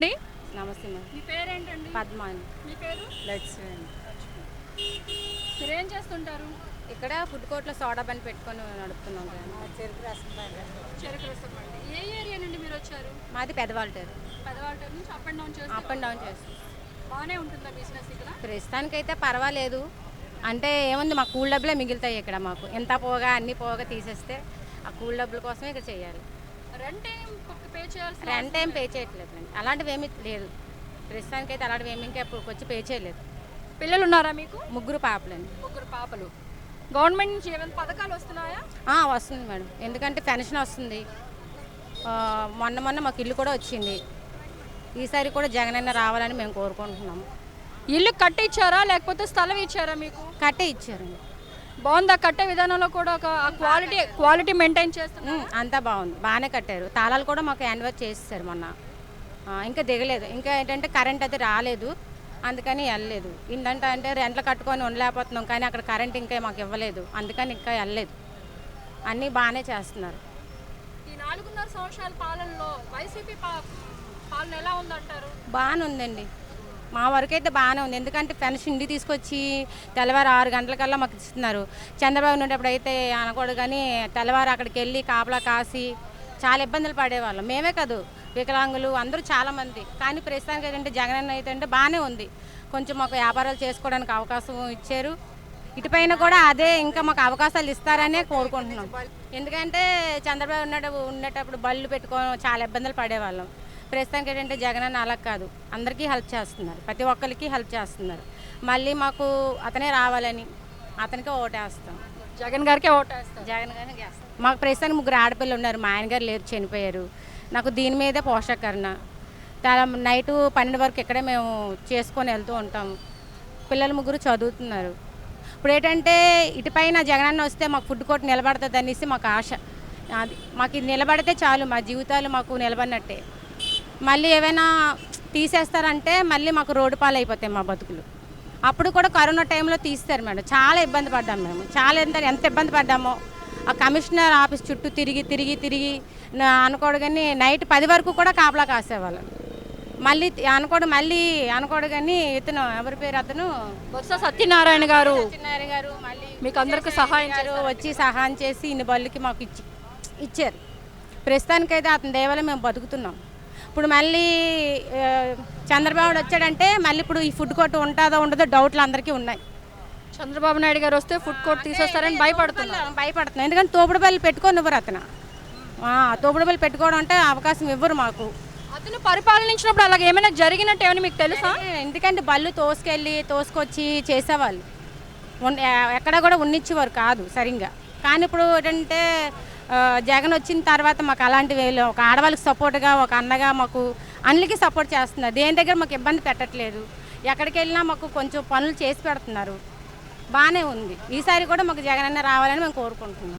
అండి నమస్తే మేడం మీ పేరేంటండి? పద్మ అండి మీ పేరు? లక్ష్మి మీరు ఏం చేస్తుంటారు? ఇక్కడ ఫుడ్ కోర్ట్లో సోడా బండి పెట్టుకొని నడుపుతున్నాం కదా చెరుకు రసం చెరుకు రసం అండి ఏ ఏరియా నుండి మీరు వచ్చారు? మాది పెద్దవాళ్ళటారు పెదవాళ్ళ నుంచి అప్ అండ్ డౌన్ చేస్తారు అప్ అండ్ డౌన్ చేస్తాం. బాగానే ఉంటుందా బిజినెస్ ఇక్కడ? ప్రస్తుతానికైతే పర్వాలేదు. అంటే ఏముంది మా కూల్ డబ్బులే మిగులుతాయి ఇక్కడ మాకు. ఎంత పోగా అన్ని పోగా తీసేస్తే ఆ కూల్ డబ్బుల కోసమే ఇక్కడ చేయాలి. రెంట్ ఏం పే చేయట్లేదు అండి అలాంటివి ఏమీ లేదు. ప్రస్తుతానికైతే అలాంటివి ఏమి ఇంకా ఇప్పుడు వచ్చి పే చేయలేదు. పిల్లలు ఉన్నారా మీకు? ముగ్గురు పాపలండి. ముగ్గురు పాపలు. గవర్నమెంట్ నుంచి ఏమైనా పథకాలు వస్తున్నాయా? వస్తుంది మేడం. ఎందుకంటే పెన్షన్ వస్తుంది. మొన్న మొన్న మాకు ఇల్లు కూడా వచ్చింది. ఈసారి కూడా జగనన్న రావాలని మేము కోరుకుంటున్నాము. ఇల్లు కట్టి ఇచ్చారా లేకపోతే స్థలం ఇచ్చారా మీకు? కట్టే ఇచ్చారండి. బాగుందా? కట్టే విధానంలో కూడా ఒక క్వాలిటీ క్వాలిటీ మెయింటైన్ చేస్తున్నారు. ఉమ్, అంతా బాగుంది. బాగానే కట్టారు. తాళాలు కూడా మాకు హ్యాండ్ వర్క్ చేసేసారు మొన్న. ఆ, ఇంకా దిగలేదు. ఇంకా ఏంటంటే కరెంట్ అయితే రాలేదు. అందుకని వెళ్ళలేదు. ఏంటంటే అంటే రెంట్లు కట్టుకొని ఉండలేకపోతున్నాం. కానీ అక్కడ కరెంట్ ఇంకా మాకు ఇవ్వలేదు. అందుకని ఇంకా వెళ్ళలేదు. అన్నీ బాగానే చేస్తున్నారు. ఈ నాలుగున్నర సంవత్సరాల పాలనలో వైసీపీ పాలన ఎలా ఉందంటారు? బాగానే ఉందండి. మా వరకు అయితే బాగానే ఉంది. ఎందుకంటే పెన్షన్ ఇంటికి తీసుకొచ్చి తెల్లవారు ఆరు గంటలకల్లా మాకు ఇస్తున్నారు. చంద్రబాబు ఉండేటప్పుడు అయితే అనకూడదు కానీ తెల్లవారు అక్కడికి వెళ్ళి కాపలా కాసి చాలా ఇబ్బందులు పడేవాళ్ళం. మేమే కాదు వికలాంగులు అందరూ చాలామంది. కానీ ప్రస్తుతానికి ఏంటంటే అన్న అయితే అంటే బాగానే ఉంది. కొంచెం మాకు వ్యాపారాలు చేసుకోవడానికి అవకాశం ఇచ్చారు. ఇటుపైన కూడా అదే ఇంకా మాకు అవకాశాలు ఇస్తారనే కోరుకుంటున్నాం. ఎందుకంటే చంద్రబాబు ఉన్నప్పుడు ఉండేటప్పుడు బళ్ళు పెట్టుకొని చాలా ఇబ్బందులు పడేవాళ్ళం. ప్రస్తుతానికి ఏంటంటే జగనన్న అలా కాదు. అందరికీ హెల్ప్ చేస్తున్నారు. ప్రతి ఒక్కరికి హెల్ప్ చేస్తున్నారు. మళ్ళీ మాకు అతనే రావాలని అతనికి ఓటేస్తాం. జగన్ గారికే ఓటేస్తారు జగన్ గారిని చేస్తాం. మాకు ప్రస్తుతానికి ముగ్గురు ఆడపిల్లలు ఉన్నారు. మా ఆయన గారు లేరు చనిపోయారు. నాకు దీని మీదే పోషకరణ. చాలా నైటు పన్నెండు వరకు ఇక్కడే మేము చేసుకొని వెళ్తూ ఉంటాం. పిల్లలు ముగ్గురు చదువుతున్నారు. ఇప్పుడు ఏంటంటే ఇటుపైన జగనన్న వస్తే మాకు ఫుడ్ కోర్ట్ నిలబడుతుంది అనేసి మాకు ఆశ. అది మాకు ఇది నిలబడితే చాలు మా జీవితాలు మాకు నిలబడినట్టే. మళ్ళీ ఏమైనా తీసేస్తారంటే మళ్ళీ మాకు రోడ్డు పాలు అయిపోతాయి మా బతుకులు. అప్పుడు కూడా కరోనా టైంలో తీస్తారు మేడం. చాలా ఇబ్బంది పడ్డాం మేము. చాలా ఎంత ఎంత ఇబ్బంది పడ్డామో. ఆ కమిషనర్ ఆఫీస్ చుట్టూ తిరిగి తిరిగి తిరిగి నా- అనుకోడు కానీ నైట్ పది వరకు కూడా కాపలా కాసేవాళ్ళం. మళ్ళీ అనుకోడు మళ్ళీ అనుకోడు కానీ ఇతను ఎవరి పేరు అతను? బొత్స సత్యనారాయణ గారు. సత్యనారాయణ గారు మళ్ళీ మీకు అందరికీ సహాయం వచ్చి సహాయం చేసి ఇన్ని బళ్ళుకి మాకు ఇచ్చి ఇచ్చారు. ప్రస్తుతానికైతే అతని దేవాలయం మేము బతుకుతున్నాం. ఇప్పుడు మళ్ళీ చంద్రబాబు వచ్చాడంటే మళ్ళీ ఇప్పుడు ఈ ఫుడ్ కోర్ట్ ఉంటుందో ఉండదో డౌట్లు అందరికీ ఉన్నాయి. చంద్రబాబు నాయుడు గారు వస్తే ఫుడ్ కోర్ట్ తీసేస్తారని భయపడుతున్నాం. ఎందుకంటే తోపుడు బళ్ళు పెట్టుకొని ఇవ్వరు అతను. తోపుడు బళ్ళు పెట్టుకోవడం అంటే అవకాశం ఇవ్వరు మాకు. అతను పరిపాలనించినప్పుడు అలాగ ఏమైనా జరిగినట్టు ఏమైనా మీకు తెలుసా? ఎందుకంటే బళ్ళు తోసుకెళ్ళి తోసుకొచ్చి చేసేవాళ్ళు. ఎక్కడ కూడా ఉన్నిచ్చేవారు కాదు సరిగ్గా. కానీ ఇప్పుడు ఏంటంటే జగన్ వచ్చిన తర్వాత మాకు అలాంటివి ఒక ఆడవాళ్ళకి సపోర్ట్గా ఒక అన్నగా మాకు అన్నిటికీ సపోర్ట్ చేస్తున్నారు. దేని దగ్గర మాకు ఇబ్బంది పెట్టట్లేదు. ఎక్కడికి వెళ్ళినా మాకు కొంచెం పనులు చేసి పెడుతున్నారు. బాగానే ఉంది. ఈసారి కూడా మాకు జగన్ అన్న రావాలని మేము కోరుకుంటున్నాం.